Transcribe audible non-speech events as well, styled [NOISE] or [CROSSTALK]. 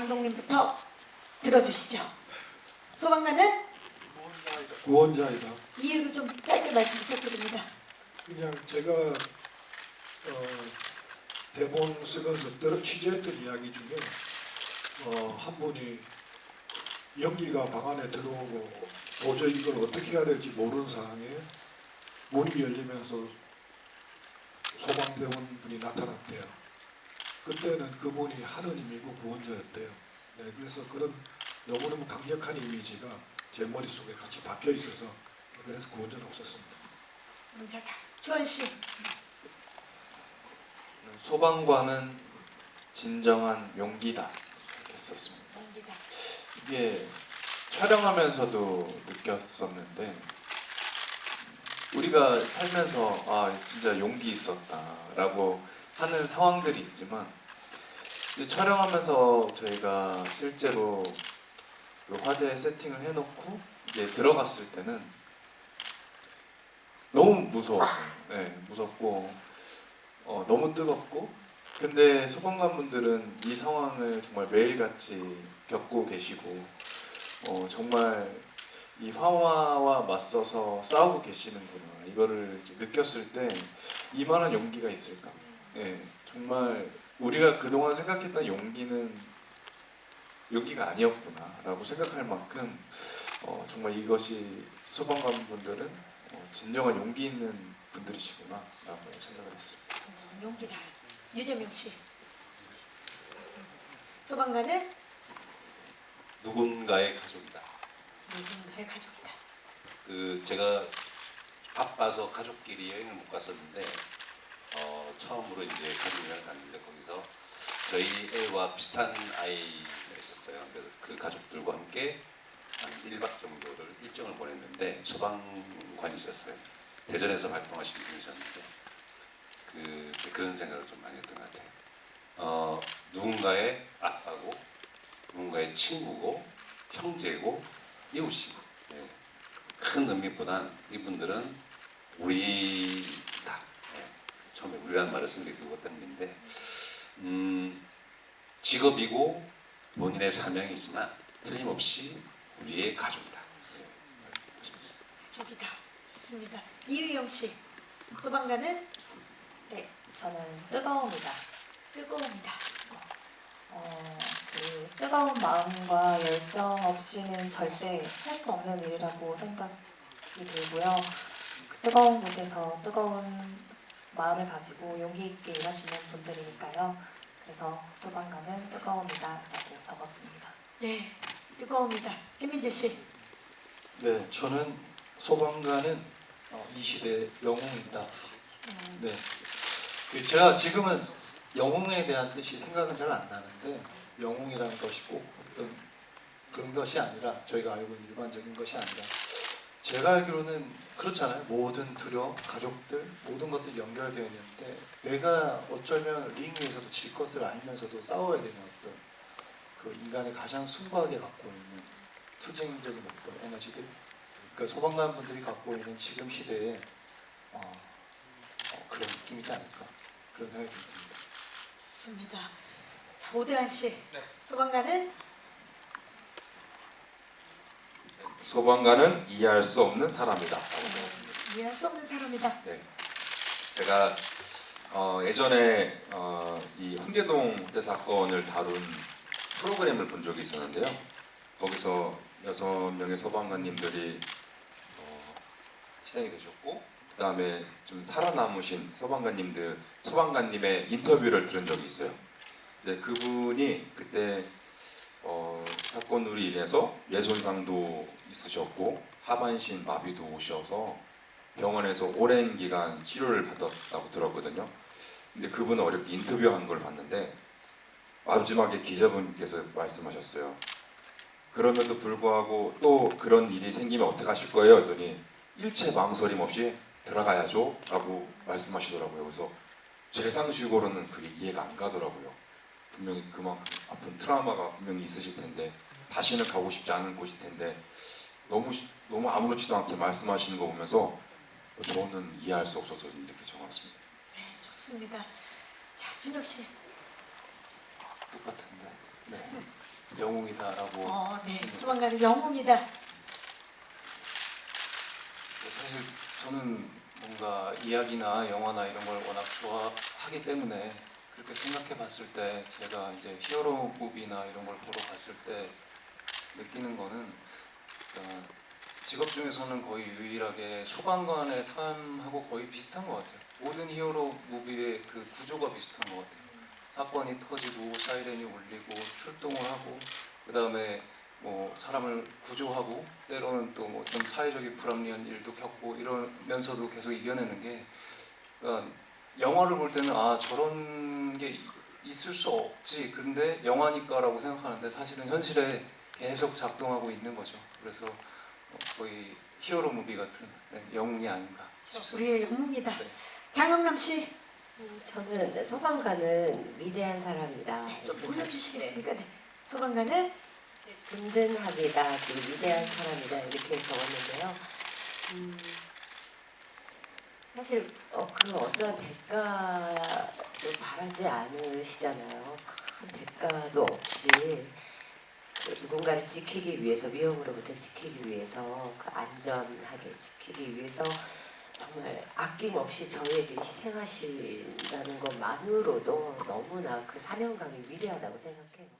감독님부터 들어주시죠. 소방관은 구원자이다. 구원자이다. 이유를 좀 짧게 말씀 부탁드립니다. 그냥 제가 어, 대본 쓰면서 늘 취재했던 이야기 중에 어, 한 분이 연기가 방 안에 들어오고 도저히 이걸 어떻게 해야 될지 모르는 상황에 문이 열리면서 소방대원 분이 나타났대요. 그때는 그분이 하느님이고 구원자였대요. 네, 그래서 그런 너무너무 강력한 이미지가 제 머릿속에 같이 박혀 있어서 그래서 구원자라고 썼습니다. 문자다. 주원 씨. 소방관은 진정한 용기다 이렇게 썼습니다. 용기다. 이게 촬영하면서도 느꼈었는데 우리가 살면서 아 진짜 용기 있었다라고 하는 상황들이 있지만 이제 촬영하면서 저희가 실제로 그 화재 세팅을 해놓고 이제 들어갔을 때는 너무 무서웠어요. 네, 무섭고 어, 너무 뜨겁고 근데 소방관 분들은 이 상황을 정말 매일같이 겪고 계시고 어, 정말 이 화와와 맞서서 싸우고 계시는구나 이거를 느꼈을 때 이만한 용기가 있을까? 예, 정말 우리가 그동안 생각했던 용기는 용기가 아니었구나라고 생각할 만큼 어, 정말 이것이 소방관 분들은 어, 진정한 용기 있는 분들이시구나라고 생각을 했습니다. 진정한 용기다. 유재명 씨. 소방관은 누군가의 가족이다. 누군가의 가족이다. 그 제가 바빠서 가족끼리 여행을 못 갔었는데 어, 처음으로 이제 가족여행을 갔는데 거기서 저희 애와 비슷한 아이가 있었어요. 그래서 그 가족들과 함께 한 1박 정도를 일정을 보냈는데 소방관이셨어요. 대전에서 활동하신 분이셨는데 그 그런 생각을 좀 많이 했던 것 같아요. 어, 누군가의 아빠고 누군가의 친구고 형제고 이웃이고 예. 큰 의미보단 이분들은 우리다. 예. 처음에 우리라는 말을 쓴게 그것 때문인데 음, 직업이고 본인의 사명이지만 틀림없이 우리의 가족이다. 예. 가족이다. 좋습니다. 이유영 씨. 소방관은 네, 저는 뜨거움이다. 뜨거움이다. 어, 그 뜨거운 마음과 열정 없이는 절대 할 수 없는 일이라고 생각이 들고요. 그 뜨거운 곳에서 뜨거운 마음을 가지고 용기 있게 일하시는 분들이니까요. 그래서 소방관은 뜨거움이다라고 적었습니다. 네. 뜨거움이다. 김민재 씨. 네, 저는 소방관은 어, 이 시대의 영웅이다. 음, 네, 그 제가 지금은 영웅에 대한 뜻이 생각은 잘 안 나는데 영웅이라는 것이 꼭 어떤 그런 것이 아니라 저희가 알고 있는 일반적인 것이 아니라 제가 알기로는 그렇잖아요. 모든 두려움, 가족들, 모든 것들이 연결되어 있는데 내가 어쩌면 링 위에서도 질 것을 알면서도 싸워야 되는 어떤 그 인간의 가장 순수하게 갖고 있는 투쟁적인 어떤 에너지들 그러니까 소방관 분들이 갖고 있는 지금 시대에 어, 어, 그런 느낌이지 않을까 그런 생각이 좀 듭니다. 좋습니다. 자, 오대환 씨. 네. 소방관은 소방관은 이해할 수 없는 사람이다. 이해할 수 없는 사람이다. 네. 제가 어, 예전에 어, 이 홍제동 화재 사건을 다룬 프로그램을 본 적이 있었는데요. 거기서 여섯 명의 소방관님들이 어, 희생이 되셨고, 그 다음에 좀 살아남으신 소방관님들, 소방관님의 인터뷰를 들은 적이 있어요. 근데 그분이 그때 어, 사건으로 인해서 뇌손상도 있으셨고 하반신 마비도 오셔서 병원에서 오랜 기간 치료를 받았다고 들었거든요. 근데 그분은 어렵게 인터뷰한 걸 봤는데 마지막에 기자분께서 말씀하셨어요. 그럼에도 불구하고 또 그런 일이 생기면 어떻게 하실 거예요? 했더니 일체 망설임 없이 들어가야죠 라고 말씀하시더라고요. 그래서 제 상식으로는 그게 이해가 안 가더라고요. 분명히 그만큼 아픈 트라우마가 분명히 있으실 텐데 다시는 가고 싶지 않은 곳일 텐데 너무 시- 너무 아무렇지도 않게 말씀하시는 거 보면서 저는 이해할 수 없어서 이렇게 적었습니다. 네, 좋습니다. 자, 준혁 씨. 똑같은데. 네. [LAUGHS] 영웅이다라고 어, 네. 소방관은 영웅이다. 뭐 사실 저는 뭔가 이야기나 영화나 이런 걸 워낙 좋아하기 때문에 그렇게 생각해 봤을 때 제가 이제 히어로 무비나 이런 걸 보러 갔을 때 느끼는 거는 그러니까 직업 중에서는 거의 유일하게 소방관의 삶하고 거의 비슷한 것 같아요. 모든 히어로 무비의 그 구조가 비슷한 것 같아요. 사건이 터지고 사이렌이 울리고 출동을 하고 그 다음에 뭐 사람을 구조하고 때로는 또 뭐 좀 사회적인 불합리한 일도 겪고 이러면서도 계속 이겨내는 게 그러니까 영화를 볼 때는 아 저런 게 있을 수 없지 근데 영화니까라고 생각하는데 사실은 현실에 계속 작동하고 있는 거죠 그래서 어, 거의 히어로 무비 같은 네, 영웅이 아닌가 싶습니다 우리의 영웅이다. 네. 장영남 씨, 음, 저는 소방관은 위대한 사람이다. 좀 이렇게 보여주시겠습니까? 네. 소방관은 든든합니다. 그리고 위대한 사람이다 이렇게 적었는데요. 음, 사실 어, 그 어떤 대가도 바라지 않으시잖아요. 큰 대가도 없이 그 누군가를 지키기 위해서 위험으로부터 지키기 위해서 그 안전하게 지키기 위해서 정말 아낌없이 저에게 희생하신다는 것만으로도 너무나 그 사명감이 위대하다고 생각해요.